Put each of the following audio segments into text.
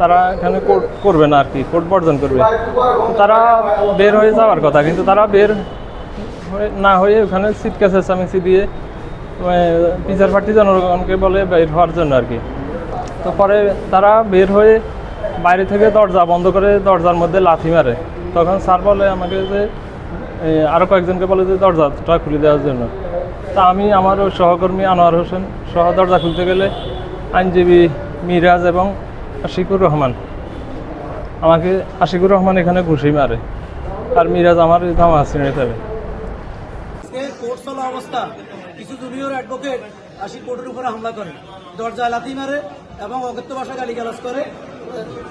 তারা এখানে করবে না আর কি কোর্ট বর্জন করবে। তারা বের হয়ে যাওয়ার কথা, কিন্তু তারা বের না হয়ে ওখানে সিট কেসে চামিচি দিয়ে টিচার পার্টি জনগণকে বলে বের হওয়ার জন্য আর কি। তো পরে তারা বের হয়ে বাইরে থেকে দরজা বন্ধ করে দরজার মধ্যে লাথি মারে। তখন স্যার বলে আমাকে যে আরও কয়েকজনকে বলে যে দরজাটা খুলে দেওয়ার জন্য। তা আমি আমার সহকর্মী আনোয়ার হোসেন সহ দরজা খুলতে গেলে আইনজীবী মিরাজ এবং আশিকুর রহমান। আমাকে আশিকুর রহমান এখানে ঘুষি মারে। আর মিরাজ আমার জামা ছিঁড়ে ফেলে কোর্ট চলা অবস্থা, কিছু জুনিয়র অ্যাডভোকেট আসি কোর্টের উপরে হামলা করে। দরজায় লাথি মারে এবং অগত্য ভাষা গালিগালাজ করে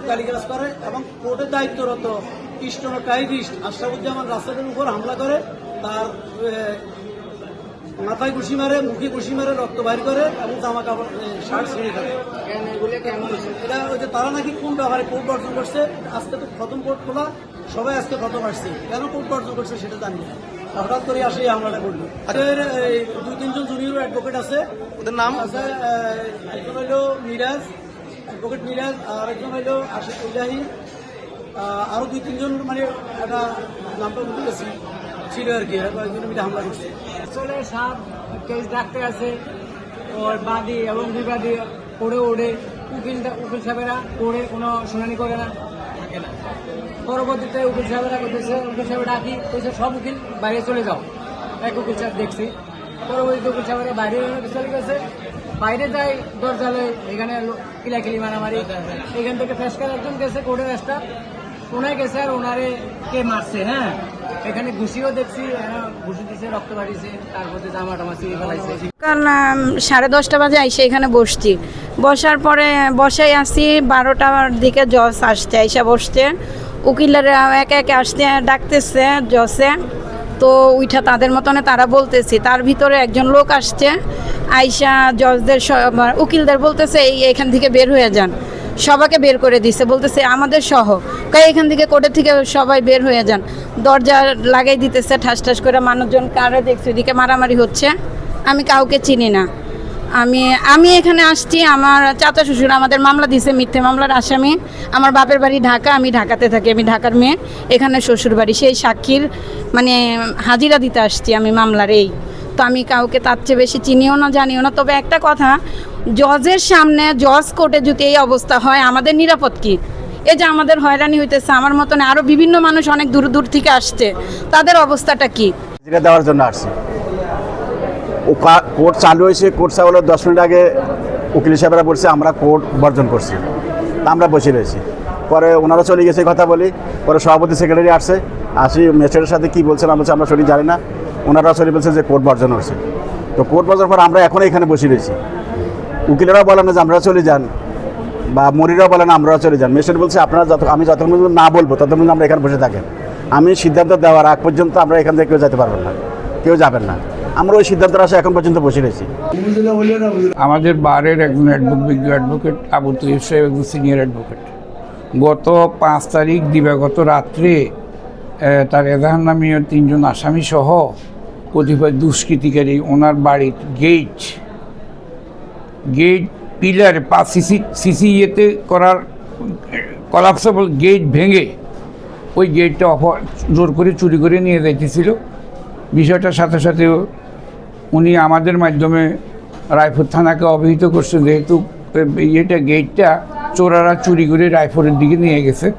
গালিগালাজ করে এবং কোর্টের দায়িত্বরত ইস্টনোটাইভিস্ট আশরাফুজ্জামান রাস্তাদের উপর হামলা করে। তার মাথায় ঘুষি মারে মুখে ঘুষি মারে রক্ত বাইর করে এবং জামা কাপড় শার্ট ছিঁড়ে ফেলে। এটা ওই যে তারা নাকি কোন ব্যাপারে কোর্ট বর্জন করছে? আজকে তো প্রথম কোর্ট খোলা সবাই আজকে প্রথম আসছে। কেন কোর্ট বর্জন করছে সেটা জানি না। হঠাৎ করে আসে এই হামলাটা করল। এই, দুই তিনজন জুনিয়র অ্যাডভোকেট আছে। ওদের নাম? আছে একজন হইল মিরাজ অ্যাডভোকেট মিরাজ আর একজন হইল আশিক ইলাহি আহ, আরও দুই তিনজন মানে একটা নামটা ভুলে গেছি। ছিল আর কি কয়েকজন মিলে হামলা করছে। আসলে সব কেস ডাক্তার আছে ওর বাদী এবং বিবাদী পড়ে ওড়ে। উকিল উকিল সাহেবেরা পড়ে কোনো শুনানি করে না, থাকে না। পরবর্তীতে উকিল সাহেবেরা করতেছে উকিল সাহেব ডাকি কইছে সব উকিল, বাইরে চলে যাও। এক উকিল সাহেব দেখছি। পরবর্তীতে উকিল সাহেবেরা বাইরে চলে গেছে। বাইরে যাই দরজালে, এখানে কিলাকিলি মারামারি। এখান থেকে ফেসকার একজন গেছে কোর্টের স্টাফ ওনায় গেছে আর ওনারে কে মারছে হ্যাঁ? এখানে ঘুষিও দেখছি ঘুষি দিছে, রক্ত বাড়িছে তারপরে জামা টামা ছিঁড়ে ফেলাইছে। সাড়ে দশটা বাজে আইসে এখানে বসছি। বসার পরে, বসাই আসি, বারোটার দিকে জজ আসছে, আইসা বসতে উকিলেরা একে একে আসতে ডাকতেছে জসে তো উইঠা তাদের মতনে তারা বলতেছি, তার ভিতরে একজন লোক আসছে, আইসা জজদের উকিলদের বলতেছে, এই, এখান থেকে বের হয়ে যান। সবাইকে বের করে দিছে, বলতেছে আমাদের সহ। কয় এখান থেকে কোর্টের থেকে সবাই বের হয়ে যান। দরজা লাগাই দিতেছে, ঠাস ঠাস করে মানুষজন, কারে দেখছে? ওদিকে মারামারি হচ্ছে। আমি কাউকে চিনি না। আমি আমি এখানে আসছি, আমার চাচা শ্বশুর আমাদের মামলা দিছে, মিথ্যে মামলার আসামি। আমার বাপের বাড়ি ঢাকা, আমি ঢাকাতে থাকি, আমি ঢাকার মেয়ে। এখানে শ্বশুর বাড়ি, সেই সাক্ষীর মানে হাজিরা দিতে আসছি আমি মামলার এই। তো আমি কাউকে তার চেয়ে বেশি চিনিও না, জানিও না। তবে একটা কথা জজের সামনে জজ কোর্টে যদি এই অবস্থা হয়, আমাদের নিরাপদ কি? এই যে আমাদের হয়রানি হইতেছে, আমার মতন আরও বিভিন্ন মানুষ অনেক দূর দূর থেকে আসছে, তাদের অবস্থাটা কি? হাজিরা দেওয়ার জন্য আসছি। কোর্ট চালু হয়েছে, কোর্ট চালু দশ মিনিট আগে উকিল সাহেবরা বলছে, আমরা কোর্ট বর্জন করছি। আমরা বসে রয়েছি। পরে ওনারা চলে গেছে, কথা বলি। পরে সভাপতি সেক্রেটারি আসছে, আসি, ম্যাজিস্ট্রেটের সাথে কী বলছেন আমরা আমরা সঠিক জানি না। ওনারা চলে বলছে যে কোর্ট বর্জন হচ্ছে। তো কোর্ট বর্জন পর আমরা এখন এখানে বসে রয়েছি। উকিলেরাও বলেন যে আমরা চলে যান, বা মরিরাও বলেন আমরাও চলে যান। ম্যাজিস্ট্রেট বলছে, আপনারা যত, আমি যতক্ষণ পর্যন্ত না বলব, ততক্ষণ পর্যন্ত আমরা এখানে বসে থাকেন। আমি সিদ্ধান্ত দেওয়ার আগ পর্যন্ত আমরা এখান থেকে কেউ যেতে পারবেন না, কেউ যাবেন না। আমরা ওই সিদ্ধান্তের আসে এখন পর্যন্ত বসে রয়েছি। আমাদের বারের একজন অ্যাডভোকেট অ্যাডভোকেট আবু তৈব সাহেব একজন সিনিয়র অ্যাডভোকেট গত পাঁচ তারিখ দিবাগত রাত্রে তার এজাহার নামীয় তিনজন আসামি সহ কতিপয় দুষ্কৃতিকারী ওনার বাড়ির গেট গেট পিলারে পাঁচ সিসি সিসি ইয়েতে করার কলাপসেবল গেট ভেঙে ওই গেটটা অপর জোর করে চুরি করে নিয়ে যাইতেছিল। বিষয়টার সাথে সাথে উনি আমাদের মাধ্যমে রায়পুর থানাকে অবহিত করছেন যেহেতু ইয়েটা গেটটা চোরারা চুরি করে রায়পুরের দিকে নিয়ে গেছে।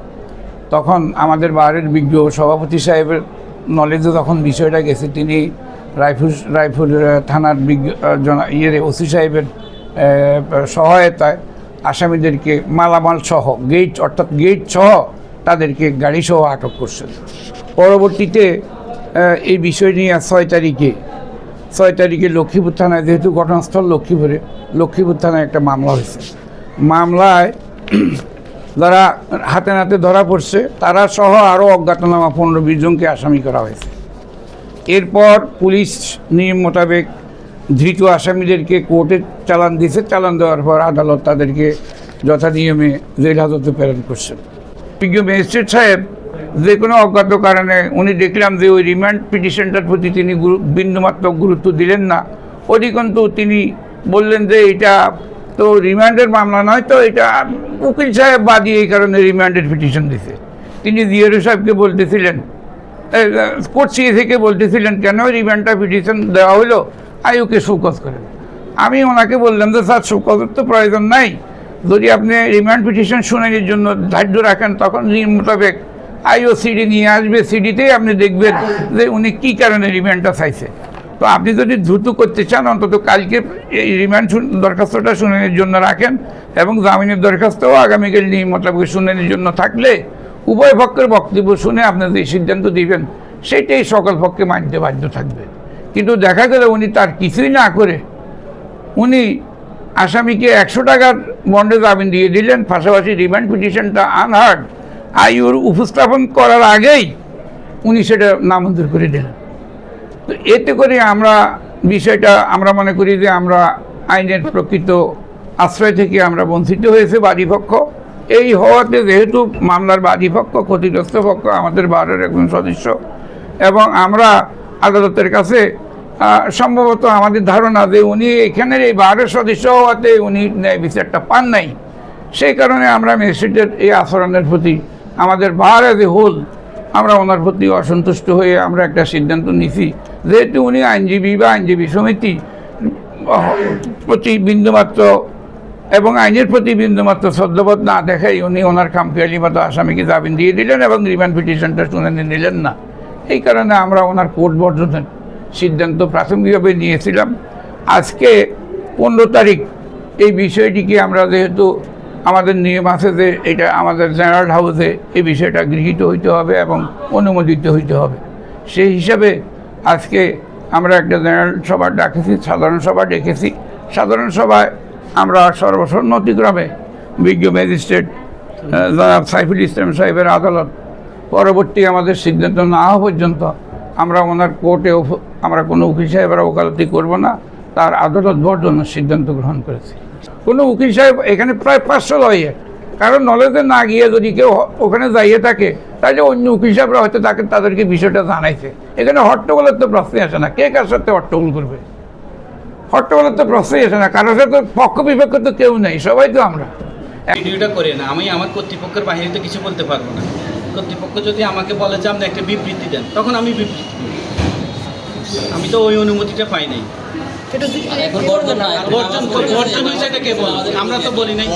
তখন আমাদের বারের বিজ্ঞ সভাপতি সাহেবের নলেজে তখন বিষয়টা গেছে। তিনি রায়পুর রায়পুর থানার বিজ্ঞ আহ, জনা ইয়ে ওসি সাহেবের সহায়তায় আসামিদেরকে মালামাল সহ গেট অর্থাৎ গেট সহ তাদেরকে গাড়িসহ আটক করছেন পরবর্তীতে এই বিষয় নিয়ে ছয় তারিখে ছয় তারিখে লক্ষ্মীপুর থানায়, যেহেতু ঘটনাস্থল লক্ষ্মীপুরে, লক্ষ্মীপুর থানায় একটা মামলা হয়েছে। মামলায় যারা হাতে নাতে ধরা পড়ছে, তারা সহ আরও অজ্ঞাতনামা পনেরো বিশ জনকে আসামি করা হয়েছে। এরপর পুলিশ নিয়ম মোতাবেক ধৃত আসামিদেরকে কোর্টে চালান দিয়েছে। চালান দেওয়ার পর আদালত তাদেরকে যথা নিয়মে জেল হাজতে প্রেরণ করছে। বিজ্ঞ ম্যাজিস্ট্রেট সাহেব, যে কোনো অজ্ঞাত কারণে উনি দেখলাম যে ওই রিমান্ড পিটিশনটার প্রতি তিনি বিন্দুমাত্র গুরুত্ব দিলেন না। অধিকন্তু তিনি বললেন যে এটা তো রিমান্ডের মামলা নয়, তো এটা উকিল সাহেব বাদী এই কারণে রিমান্ডের পিটিশন দিছে তিনি জিয়ারু সাহেবকে বলতেছিলেন কোর্ট সিএ থেকে বলতেছিলেন, কেন রিমান্ডটা পিটিশন দেওয়া হলো? আইওকে শোকজ করেন। আমি ওনাকে বললাম যে, স্যার শোকজের তো প্রয়োজন নাই। যদি আপনি রিমান্ড পিটিশন শুনানির জন্য ধার্য রাখেন, তখন নিয়ম মোতাবেক আইও সিডি নিয়ে আসবে। সিডিতেই আপনি দেখবেন যে, উনি কী কারণে রিমান্ডটা চাইছে। তো আপনি যদি দ্রুত করতে চান, অন্তত কালকে এই রিমান্ড দরখাস্তটা শুনানির জন্য রাখেন এবং জামিনের দরখাস্তও আগামীকাল নিয়ম মোতাবেক শুনানির জন্য থাকলে উভয় পক্ষের বক্তব্য শুনে আপনার যে সিদ্ধান্ত দিবেন, সেটাই সকল পক্ষে মানতে বাধ্য থাকবে। কিন্তু দেখা গেল উনি তার কিছুই না করে। উনি আসামিকে একশো টাকার বন্ডে জামিন দিয়ে দিলেন, পাশাপাশি রিমান্ড পিটিশনটা আনহার্ড আইউর উপস্থাপন করার আগেই উনি সেটা নামঞ্জুর করে দিলেন। তো এতে করে আমরা বিষয়টা, আমরা মনে করি যে আমরা আইনের প্রকৃত আশ্রয় থেকে আমরা বঞ্চিত হয়েছে বাদীপক্ষ এই হওয়াতে যেহেতু মামলার বাদীপক্ষ ক্ষতিগ্রস্ত পক্ষ আমাদের বারের একজন সদস্য এবং আমরা আদালতের কাছে সম্ভবত আমাদের ধারণা যে উনি এখানের এই বারের সদস্য হওয়াতে উনি ন্যায় বিচারটা পান নাই। সেই কারণে আমরা ম্যাজিস্ট্রেটের এই আচরণের প্রতি আমাদের বার এ হোল, আমরা ওনার প্রতি অসন্তুষ্ট হয়ে আমরা একটা সিদ্ধান্ত নিছি যেহেতু উনি আইনজীবী বা আইনজীবী সমিতি প্রতি বিন্দুমাত্র এবং আইনের প্রতি বিন্দুমাত্র শ্রদ্ধাবোধ না দেখাই উনি ওনার খামখেয়ালি মতো আসামিকে জামিন দিয়ে দিলেন এবং রিমান্ড পিটিশনটা শুনে নিলেন না। এই কারণে আমরা ওনার কোর্ট বর্জনের সিদ্ধান্ত প্রাথমিকভাবে নিয়েছিলাম। আজকে পনেরো তারিখ, এই বিষয়টিকে আমরা যেহেতু আমাদের নিয়ম আছে যে এটা আমাদের জেনারেল হাউসে এই বিষয়টা গৃহীত হইতে হবে এবং অনুমোদিত হইতে হবে। সেই হিসাবে আজকে আমরা একটা জেনারেল সভা ডাকেছি, সাধারণ সভা ডেকেছি। সাধারণ সভায় আমরা সর্বসম্মতিক্রমে বিজ্ঞ ম্যাজিস্ট্রেট জনাব সাইফুল ইসলাম সাহেবের আদালত পরবর্তী আমাদের সিদ্ধান্ত না হওয়া পর্যন্ত আমরা ওনার কোর্টে আমরা কোনো উকিল সাহেবের ওকালতি করব না। তার আদালত বর্জনের সিদ্ধান্ত গ্রহণ করেছি। কোনো উকিল সাহেব এখানে প্রায় পাঁচশো লয়ার কারণ নলেজে না গিয়ে যদি কেউ ওখানে যাইয়ে থাকে, তাহলে অন্য উকিল সাহেবরা হয়তো তাকে তাদেরকে বিষয়টা জানাইছে। এখানে হট্টগোলের তো প্রশ্নই আসে না। কে কার সাথে হট্টগোল করবে? হট্টগোলের তো প্রশ্নই আসে না। কারোর সাথে পক্ষ বিপক্ষ তো কেউ নেই। সবাই তো আমরা। ভিডিওটা করে না আমি আমার কর্তৃপক্ষের বাইরে তো কিছু বলতে পারব না। কর্তৃপক্ষ যদি আমাকে বলে যে আপনি একটা বিবৃতি দেন তখন আমি বিবৃতি আমি তো ওই অনুমতিটা পাই নাই। বর্জন না বর্জন বর্জন হয়েছে এটা কে বল? আমরা তো বলি নাই।